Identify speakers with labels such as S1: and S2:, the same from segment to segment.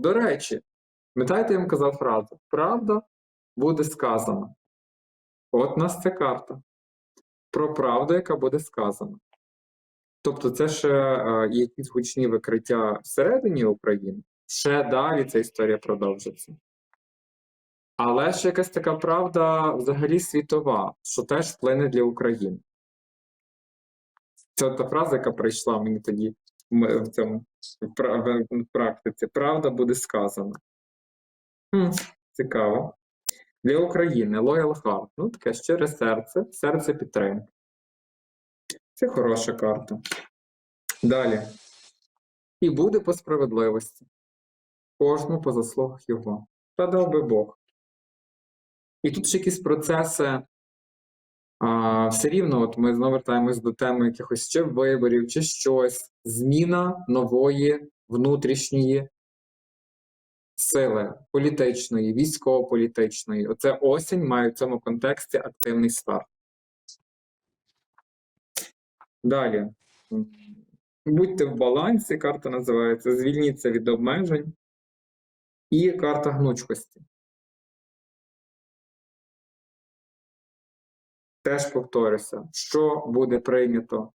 S1: До речі, пам'ятаєте, я вам казав фразу: правда буде сказана. От нас ця карта. Про правду, яка буде сказана. Тобто, це ще е, якісь гучні викриття всередині України. Ще далі ця історія продовжиться. Але ж якась така правда взагалі світова, що теж вплине для України. Це та фраза, яка прийшла мені тоді в, цьому в, практиці. Правда буде сказана. Хм, цікаво. Для України Loyal Heart. Ну, таке щире серце, серце підтримки. Це хороша карта. Далі. І буде по справедливості. Кожному по заслугах його. Та дав би Бог. І тут ще якісь процеси. А, все рівно, от ми знову вертаємось до теми якихось чи виборів, чи щось. Зміна нової внутрішньої сили політичної, військово-політичної. Оце осінь має в цьому контексті активний старт. Далі. Будьте в балансі, карта називається Звільніться від обмежень. І карта гнучкості. Теж повторюся, що буде прийнято,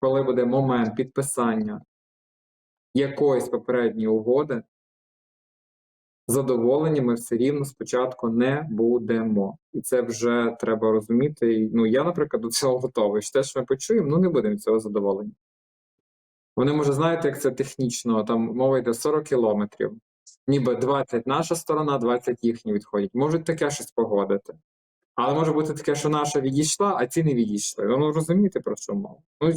S1: коли буде момент підписання якоїсь попередньої угоди, задоволені ми все рівно спочатку не будемо. І це вже треба розуміти. Ну, я, наприклад, до цього готовий. Що те, що ми почуємо, ну не будемо цього задоволені. Вони, може, знаєте, як це технічно, там мова йде 40 кілометрів. Ніби 20 наша сторона, 20 їхні відходять. Можуть таке щось погодити. Але може бути таке, що наша відійшла, а ці не відійшли. Ну, розумієте, про що мова? Ну.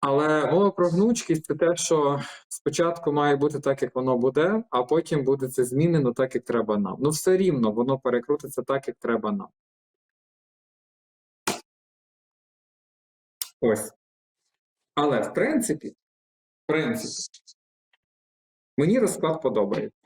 S1: Але мова про гнучкість це те, що спочатку має бути так, як воно буде, а потім буде це змінено так, як треба нам. Ну, все рівно воно перекрутиться так, як треба нам. Ось. Але в принципі, в принципі, мені розклад подобається.